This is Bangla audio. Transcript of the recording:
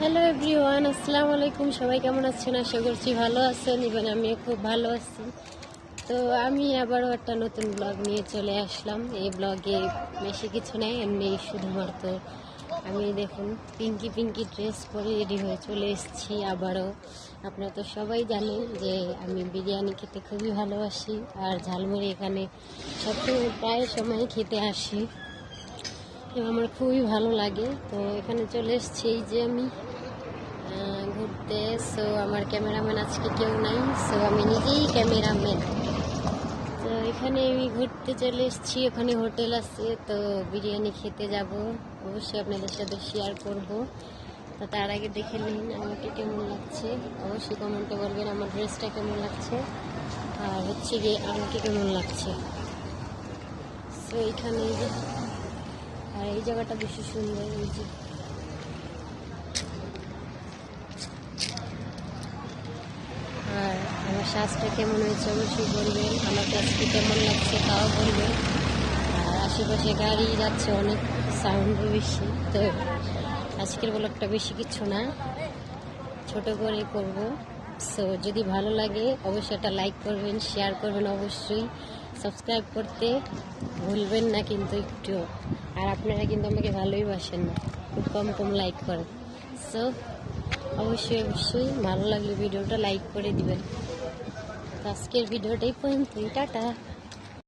হ্যালো এভরিওয়ান আসসালামু আলাইকুম সবাই কেমন আছেন? আশা করছি ভালো আছেন। এবং আমি খুব ভালো আছি। তো আমি আবারও একটা নতুন ব্লগ নিয়ে চলে আসলাম। এই ব্লগে বেশি কিছু নেই, এমনি শুধুমাত্র আমি দেখুন, পিঙ্কি পিঙ্কি ড্রেস পরে রেডি হয়ে চলে এসেছি আবারও। আপনারা তো সবাই জানেন যে আমি বিরিয়ানি খেতে খুবই ভালোবাসি, আর ঝালমুড়ি এখানে সবসময় প্রায় সময় খেতে আসি। আমার খুবই ভালো লাগে। তো এখানে চলে এসেছি, এই যে আমি ঘুরতে। সো আমার ক্যামেরাম্যান আজকে কেউ নাই সো আমি নিজেই ক্যামেরাম্যান। তো এখানে আমি ঘুরতে চলে এসেছি, ওখানে হোটেল আছে, তো বিরিয়ানি খেতে যাব। অবশ্যই আপনাদের সাথে শেয়ার করব। তো তার আগে দেখে নিন আমাকে কেমন লাগছে। অবশ্যই কমেন্টে বলবেন আমার ড্রেসটা কেমন লাগছে। আর হচ্ছে গিয়ে আমাকে কেমন লাগছে। সো এখানে আর এই জায়গাটা বেশি সুন্দর, এই যে। আর আমার শ্বাসটা কেমন হয়েছে অবশ্যই বলবেন, আমার কাছকে কেমন লাগছে তাও বলবেন। আর আশেপাশে গাড়ি যাচ্ছে, অনেক সাউন্ডও বেশি। তো আজকের ব্লগটা বেশি কিছু না, ছোট করে করব। সো যদি ভালো লাগে, অবশ্যই একটা লাইক করবেন শেয়ার করবেন অবশ্যই। সাবস্ক্রাইব করতে ভুলবেন না কিন্তু একটু। আর আপনারা কিন্তু আমাকে ভালোই বাসেন না। খুব কম কম লাইক করেন। সো অবশ্যই অবশ্যই ভালো লাগলে ভিডিওটা লাইক করে দিবেন। আজকের ভিডিওটাই পর্যন্তই, টাটা।